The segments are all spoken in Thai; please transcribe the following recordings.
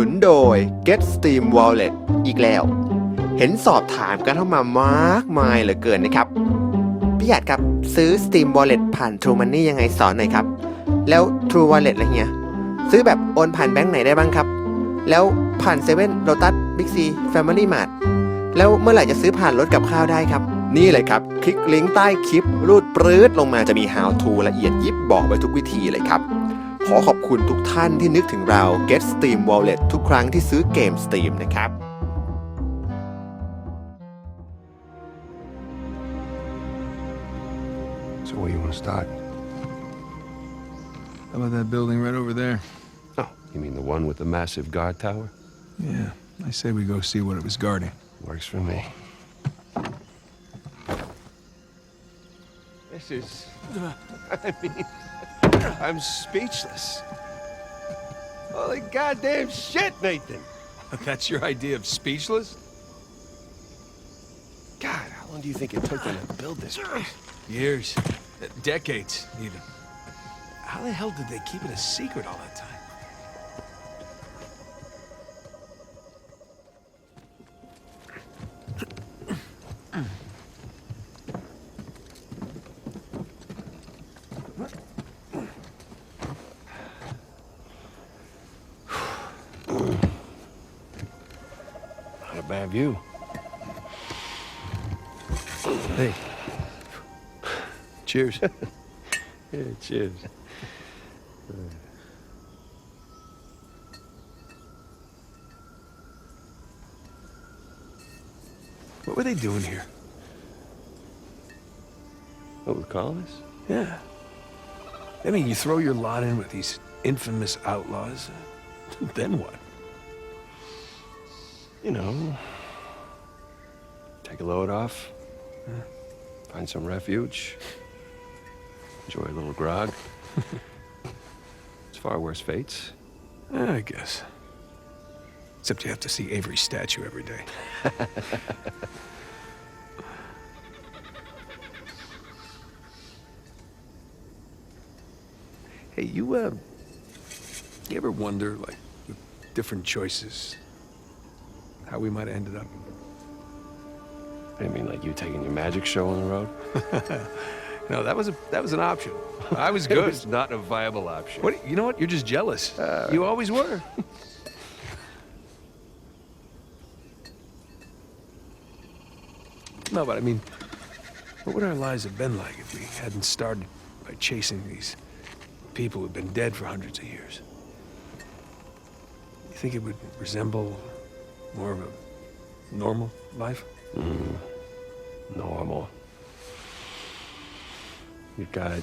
นุนโดย Get Steam Wallet อีกแล้ว เห็นสอบถามกันเข้ามามากมายเหลือเกินนะครับ พี่หยาดครับซื้อ Steam Wallet ผ่าน True Money ยังไงสอนหน่อยครับ แล้ว True Wallet อะไรเงี้ย ซื้อแบบโอนผ่านแบงค์ไหนได้บ้างครับ แล้วผ่านเซเว่นโ t ตัสบิ๊กซีแฟมิลี่มาร์ทแล้วเมื่อไหร่จะซื้อผ่านรถกับข้าวได้ครับนี่เลยครับ คลิกลิงก์ใต้คลิปรูดปรื๊ดลงมาจะมี how to ละเอียดยิบบอกไว้ทุกวิธีเลยครับ ขอขอบคุณทุกท่านที่นึกถึงเรา Get Steam Wallet ทุกครั้งที่ซื้อเกม Steam นะครับ So where you want to start? How about that building right over there? Oh, you mean the one with the massive guard tower? Yeah, I say we go see what it was guarding. Works for me. This is. I mean, I'm speechless. Holy goddamn shit, Nathan! That's your idea of speechless? God, how long do you think it took them to build this place? Years. Decades, even. How the hell did they keep it a secret all that bad view. Hey. Cheers. Yeah, cheers. what were they doing here? What, with colonists? Yeah. I mean, you throw your lot in with these infamous outlaws. then what? You know, take a load off, find some refuge, enjoy a little grog. it's far worse fates. Eh, I guess. Except you have to see Avery's statue every day. hey, you, uh, you ever wonder, like, with different choices, how we might have ended up? I mean, like you taking your magic show on the road? No, that was a that was an option. I was It good. was not a viable option. What? You know what? You're just jealous. Uh, you always were. no, but I mean, what would our lives have been like if we hadn't started by chasing these people who've been dead for hundreds of years? You think it would resemble more of a normal life? Mm, normal. You've got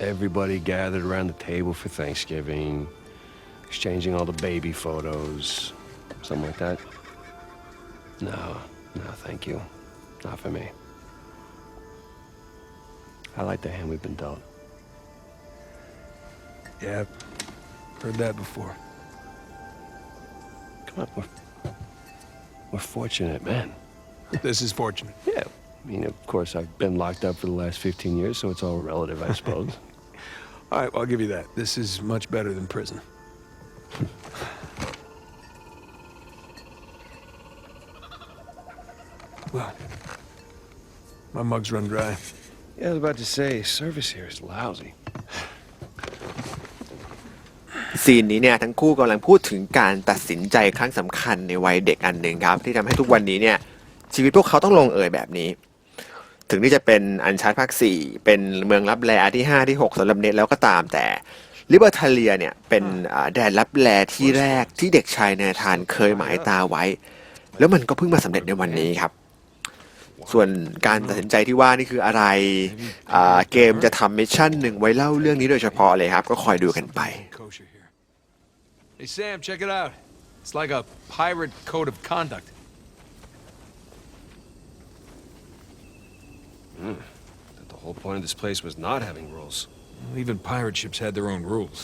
everybody gathered around the table for Thanksgiving, exchanging all the baby photos, something like that. No, no, thank you. Not for me. I like the hand we've been dealt. Yeah, heard that before. Come on, we're, fortunate, man. This is fortunate. Yeah. I mean, of course, I've been locked up for the last 15 years, so it's all relative, I suppose. All right, well, I'll give you that. This is much better than prison. well, my mug's run dry. yeah, I was about to say, service here is lousy. ซีนนี้เนี่ยทั้งคู่กำลังพูดถึงการตัดสินใจครั้งสำคัญในวัยเด็กอันหนึ่งครับ ที่ทำให้ทุกวันนี้เนี่ยชีวิตพวกเขาต้องลงเอยแบบนี้ ถึงที่จะเป็นอันชาร์ภาค 4 เป็นเมืองลับแลที่ 5 ที่ 6สำหรับเน็ตแล้วก็ตามแต่ลิเบอร์ทาเลียเนี่ยเป็นแดนลับแลที่แรกที่เด็กชายเนธานเคยหมายตาไว้ แล้วมันก็เพิ่งมาสำเร็จในวันนี้ครับ ส่วนการตัดสินใจที่ว่านี่คืออะไรเกมจะทำมิชชั่นหนึ่งไว้เล่าเรื่องนี้โดยเฉพาะเลยครับ ก็คอยดูกันไป Hey, Sam, check it out. It's like a pirate code of conduct. That the whole point of this place was not having rules. Even pirate ships had their own rules.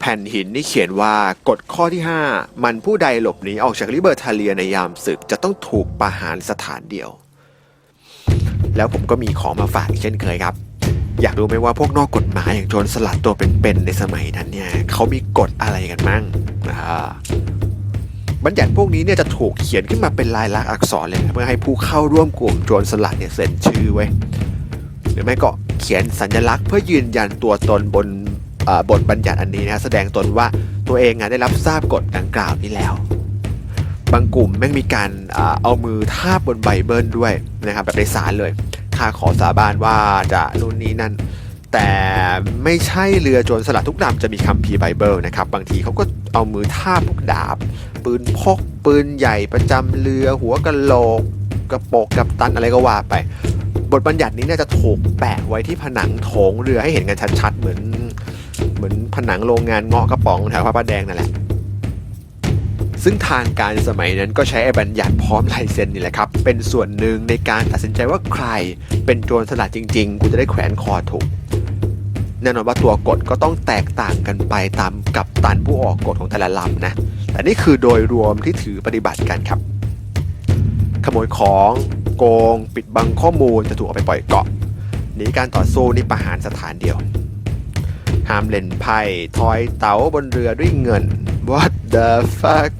แผ่นหินนี่เขียนว่ากฎข้อที่ 5 มันผู้ใดหลบหนีออกจากลิเบอร์ทาเลียในยามศึกจะต้องถูกประหารสถานเดียว แล้วผมก็มีของมาฝากอีกเช่นเคยครับ อยากรู้ไหมว่าพวกนอกกฎหมายอย่างโจรสลัดตัวเป็นๆในสมัยนั้นเนี่ยเขามีกฎอะไรกันมั่งอ่าบัญญัติพวกนี้เนี่ยจะถูกเขียนขึ้นมาเป็นลายลักษณ์อักษรเลยเพื่อให้ผู้เข้าร่วมกลุ่มโจรสลัดเนี่ยเซ็นชื่อไว้ หรือไม่ก็เขียนสัญลักษณ์เพื่อยืนยันตัวตนบนบทบัญญัติอันนี้นะแสดงตนว่าตัวเองได้รับทราบกฎดังกล่าวนี้แล้ว บางกลุ่มแม่งมีการอเอามือทาบบนไบเบิลด้วยนะครับแบบในศาลเลย ข้าขอสาบานว่าจะนู่นนี้นั่น แต่ไม่ใช่เรือโจรสลัดทุกลำจะมีคัมภีร์ไบเบิลนะครับ บางทีเขาก็เอามือทาพวกดาบ ปืนพก ปืนใหญ่ประจำเรือหัวกะโหลก กระโปกกับตันอะไรก็ว่าไป บทบัญญัตินี้เนี่ยจะถูกแปะไว้ที่ผนังโถงเรือให้เห็นกันชัดๆ เหมือน เหมือนผนังโรงงานเงาะกระป๋องแถวพระประแดงนั่นแหละ ซึ่งทางการสมัยนั้นก็ใช้ไอ้บัญญัติพร้อมลายเซ็นนี่แหละครับ เป็นส่วนหนึ่งในการตัดสินใจว่าใคร เป็นโจรสลัดจริง ๆ กูจะได้แขวนคอถูกแน่นอนว่าตัวกฎก็ต้องแตกต่างกันไปตามกับตันผู้ออกกฎของแต่ละลำนะ แต่นี่คือโดยรวมที่ถือปฏิบัติกันครับ ขโมยของโกง ปิดบังข้อมูลจะถูกเอาไปปล่อยเกาะหนีการต่อสู้นี่ประหารสถานเดียว ห้ามเล่นไพ่ทอยเต๋าบนเรือด้วยเงิน What the fuck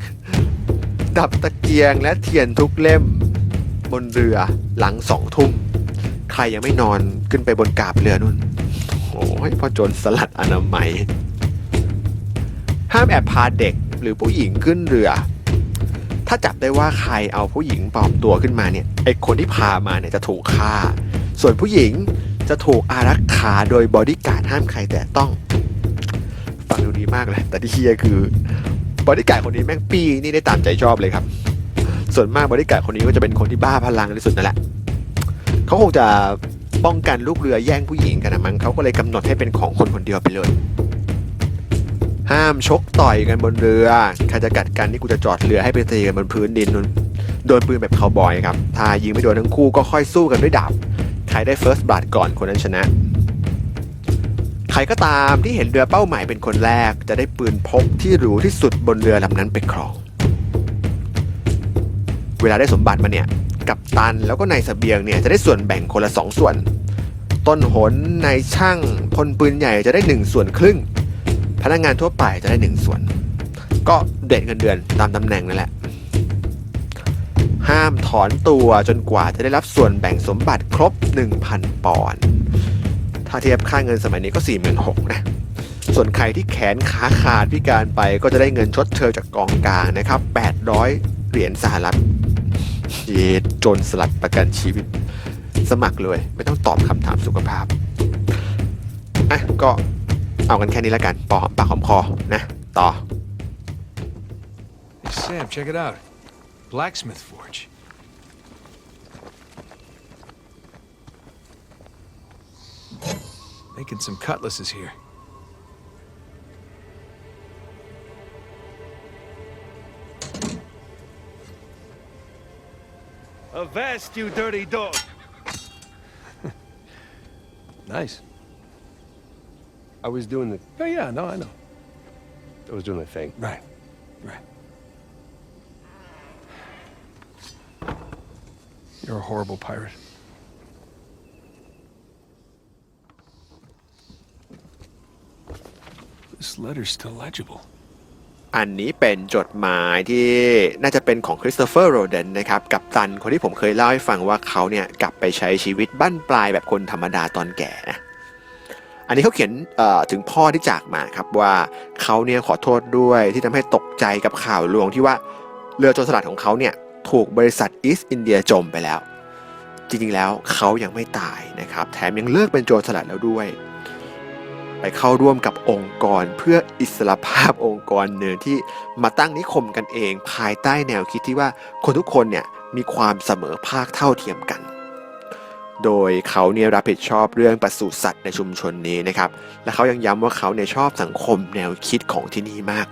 ดับตะเกียงและเทียนทุกเล่ม บนเรือหลังสองทุ่ม ใครยังไม่นอนขึ้นไปบนกาบเรือนุ่น โอ้ยพ่อโจรสลัดอนามัย ห้ามแอบพาเด็กหรือผู้หญิงขึ้นเรือ ถ้าจับได้ว่าใครเอาผู้หญิงปลอมตัวขึ้นมาเนี่ยไอคนที่พามาเนี่ยจะถูกฆ่า ส่วนผู้หญิง จะถูกอารักขาโดยบอดี้การ์ดห้ามใครแต่ต้อง ฟังดูดีมากเลย แต่ที่เฮียคือบอดี้การ์ดคนนี้แม่งปีนี่ได้ตามใจชอบเลยครับ ส่วนมากบอดี้การ์ดคนนี้ก็จะเป็นคนที่บ้าพลังที่สุดนั่นแหละเขาคงจะป้องกันลูกเรือแย่งผู้หญิงกันนะมั้งเขาก็เลยกำหนดให้เป็นของคนคนเดียวไปเลย ห้ามชกต่อยกันบนเรือใครจะกัดกันนี่กูจะจอดเรือให้ไปตีกันบนพื้นดินนนโดนปืนแบบคาวบอยครับถ้ายิงไม่โดนทั้งคู่ก็ค่อยสู้กันด้วยดาบ ใครได้ first blood ก่อนคนนั้นชนะ ใครก็ตามที่เห็นเรือเป้าหมายเป็นคนแรก จะได้ปืนพกที่หรูที่สุดบนเรือลำนั้นไปครอง เวลาได้สมบัติมาเนี่ย กับตันแล้วก็นายเสบียงเนี่ยจะได้ส่วนแบ่งคนละสองส่วน ต้นหนนายช่างพลปืนใหญ่จะได้หนึ่งส่วนครึ่ง พนักงานทั่วไปจะได้หนึ่งส่วน ก็เด็ดเงินเดือนตามตำแหน่งนั่นแหละ ห้ามถอนตัวจนกว่าจะได้รับส่วนแบ่งสมบัติครบ 1,000 ปอนด์ถ้าเทียบค่าเงินสมัยนี้ก็ 46,000นะส่วนใครที่แขนขาขาดพิการไปก็จะได้เงินชดเชยจากกองกลางนะครับ 800 เหรียญสหรัฐเยดจรสลัดประกันชีวิต สมัครเลย ไม่ต้องตอบคำถามสุขภาพอะก็เอากันแค่นี้แล้วกันปอหอมปากหอมคอนะ ต่อ Sam, check it out. Blacksmith forge. Making some cutlasses here. Avast, you dirty dog! Nice. I was doing the. Oh, yeah, no, I know. I was doing the thing. Right, right. You're a horrible pirate. This letter's still legible. อันนี้เป็นจดหมายที่น่าจะเป็นของคริสโตเฟอร์โรเดนนะครับกับตันคนที่ผมเคยเล่าให้ฟังว่าเขาเนี่ยกลับไปใช้ชีวิตบั้นปลายแบบคนธรรมดาตอนแก่นะอันนี้เขาเขียนถึงพ่อที่จากมาครับว่าเขาเนี่ยขอโทษด้วยที่ทำให้ตกใจกับข่าวลวงที่ว่าเรือโจรสลัดของเขาเนี่ย ถูกบริษัทอีสต์อินเดียจมไปแล้ว จริงๆแล้วเขายังไม่ตายนะครับ แถมยังเลิกเป็นโจรสลัดแล้วด้วย ไปเข้าร่วมกับองค์กรเพื่ออิสรภาพองค์กรหนึ่งที่มาตั้งนิคมกันเอง ภายใต้แนวคิดที่ว่าคนทุกคนเนี่ยมีความเสมอภาคเท่าเทียมกัน โดยเขาเนี่ยรับผิดชอบเรื่องปศุสัตว์ในชุมชนนี้นะครับ และเขายังย้ำว่าเขาเนี่ยชอบสังคมแนวคิดของที่นี่มาก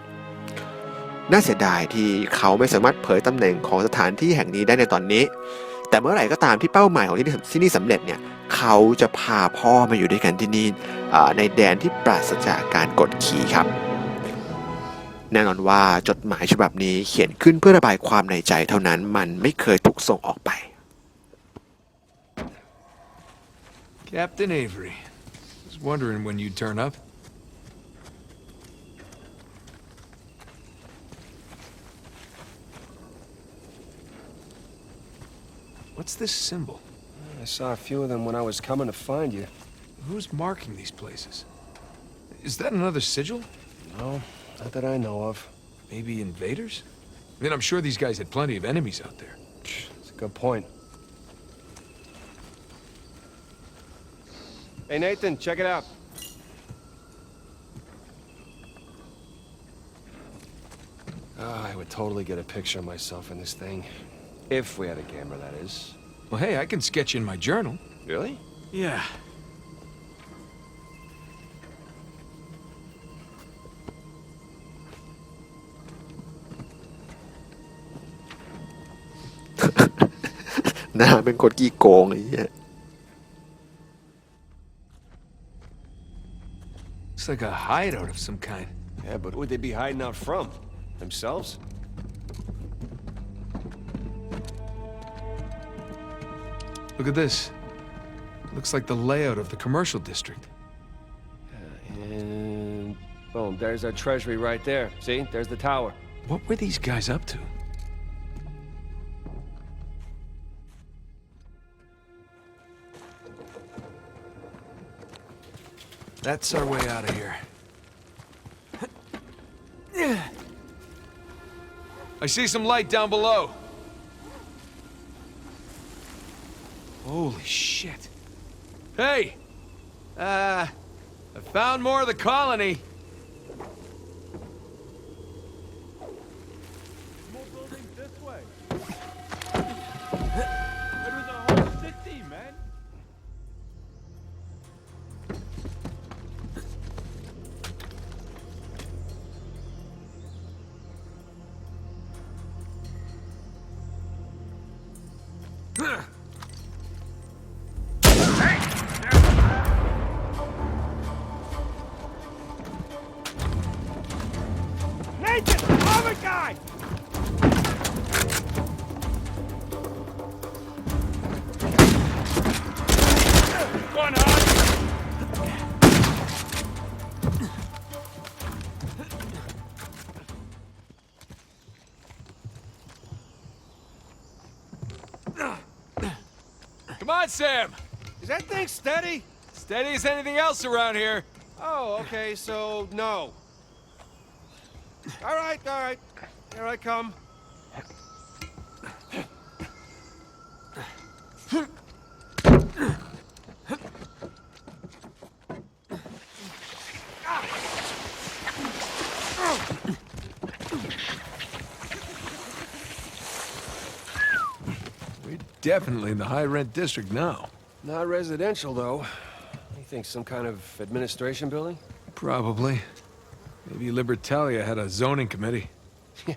น่าเสียดายที่เขาไม่สามารถเผยตำแหน่งของสถานที่แห่งนี้ได้ในตอนนี้ แต่เมื่อไหร่ก็ตามที่เป้าหมายของที่นี่ที่นี่สำเร็จเนี่ยเขาจะพาพ่อมาอยู่ด้วยกันที่นี่ในแดนที่ปราศจากการกดขี่ครับ แน่นอนว่าจดหมายฉบับนี้เขียนขึ้นเพื่อระบายความในใจเท่านั้นมันไม่เคยถูกส่งออกไป Captain Avery. Was wondering when you'd turn up. What's this symbol? I saw a few of them when I was coming to find you. Who's marking these places? Is that another sigil? No, not that I know of. Maybe invaders? I mean, I'm sure these guys had plenty of enemies out there. It's a good point. Hey, Nathan, check it out. Ah, I would totally get a picture of myself in this thing. If we had a camera, that is. Well, hey, I can sketch in my journal. Really? Yeah. now I'm It's like a hideout of some kind. Yeah, but would they be hiding out from? Themselves? Look at this. Looks like the layout of the commercial district. Uh, and boom, there's our treasury right there. See? There's the tower. What were these guys up to? That's our way out of here. I see some light down below. Holy shit. Hey! Uh, I found more of the colony. Other guy! Going. Come on, Sam! Is that thing steady? Steady as anything else around here. Oh, okay, so no. All right, all right. Here I come. We're definitely in the high rent district now. Not residential, though. You think some kind of administration building? Probably. Maybe Libertalia had a zoning committee. Yeah.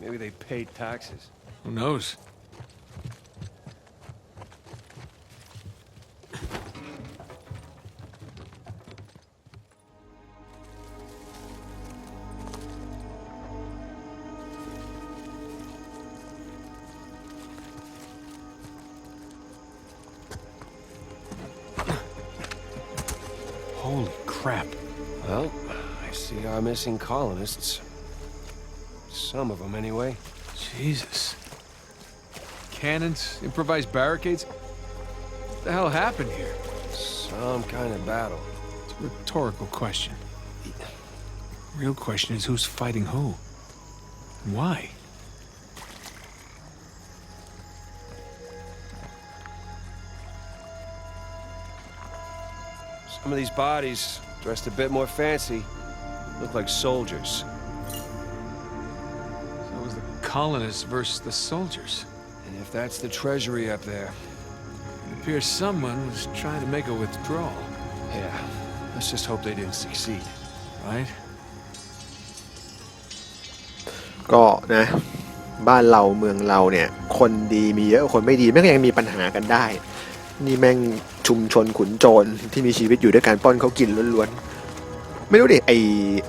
Maybe they paid taxes. Who knows? Missing colonists. Some of them, anyway. Jesus. Cannons, improvised barricades. What the hell happened here? Some kind of battle. It's a rhetorical question. Real question is who's fighting who? And why? Some of these bodies, dressed a bit more fancy, look like soldiers. So it was the colonists versus the soldiers. And if that's the treasury up there, It appears someone was trying to make a withdrawal, yeah, let's just hope they didn't succeed. right? ก็นะ บ้านเราเมืองเราเนี่ย คนดีมีเยอะคนไม่ดีแม่งก็ยังมีปัญหากันได้ นี่แม่งชุมชนขุนโจรที่มีชีวิตอยู่ด้วยการป้อนเขากินล้วนๆ ไม่รู้ดิไอ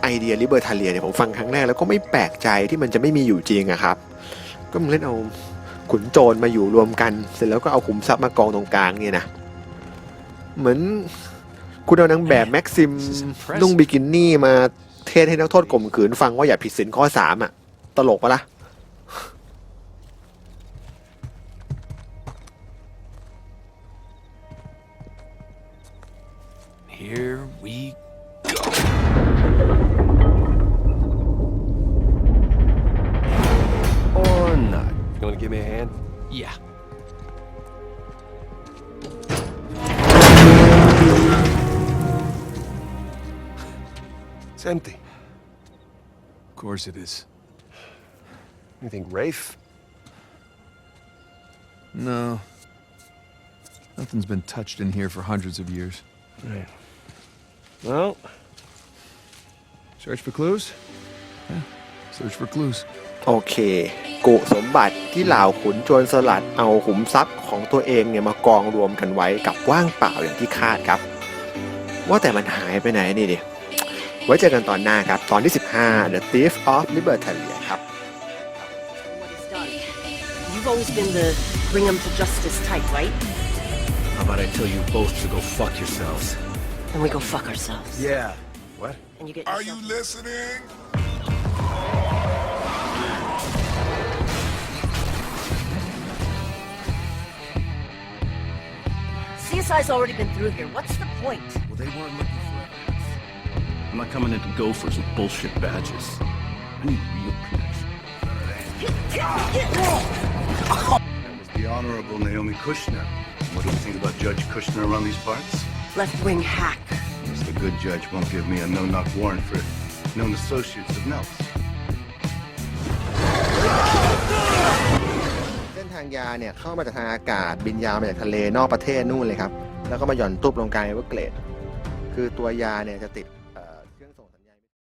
ไอเดียลิเบอร์ทาเลียเนี่ยผมฟังครั้งแรกแล้วก็ไม่แปลกใจที่มันจะไม่มีอยู่จริงอะครับ ก็มึงเล่นเอาขุนโจรมาอยู่รวมกัน เสร็จแล้วก็เอาขุมทรัพย์มากองตรงกลางเนี่ยนะ เหมือนคุณเอานางแบบแม็กซิมนุ่งบิกินี่มาเทศให้นักโทษข่มขืนฟังว่าอย่าผิดศีลข้อสามอะตลกปะล่ะ Here I'm not. You wanna give me a hand? Yeah. It's empty. Of course it is. You think Rafe? No. Nothing's been touched in here for hundreds of years. Right. Well, search for clues? Yeah, search for clues. Okay. กุสมบัติที่เหล่าขุนโจรสลัดเอาขุมทรัพย์ของตัวเองเนี่ยมากองรวมกันไว้กับว่างเปล่าอย่างที่คาดครับ ว่าแต่มันหายไปไหนนี่ดิไว้เจอกันตอนหน้าครับ ตอนที่ 15 The Thief of Libertalia ครับ what he's done. You've always been the bring 'em to justice type, right? How about I tell you both to go fuck yourselves? And we go fuck ourselves. Yeah. what? And you get Are you yourself- listening? CSI's already been through here. What's the point? Well, they weren't looking for evidence. I'm not coming into Gophers with bullshit badges. I need real connection. That was the Honorable Naomi Kushner. What do you think about Judge Kushner around these parts? Left-wing hack. A good judge won't give me a no-knock warrant for known associates of Nels. างยาเนี่ยเข้ามาจากทางอากาศบินยาวมาจากทะเลนอกประเทศนู่นเลยครับ แล้วก็มาหย่อนตุ๊บลงกลางเอเวอร์เกรดคือตัวยาเนี่ยจะติด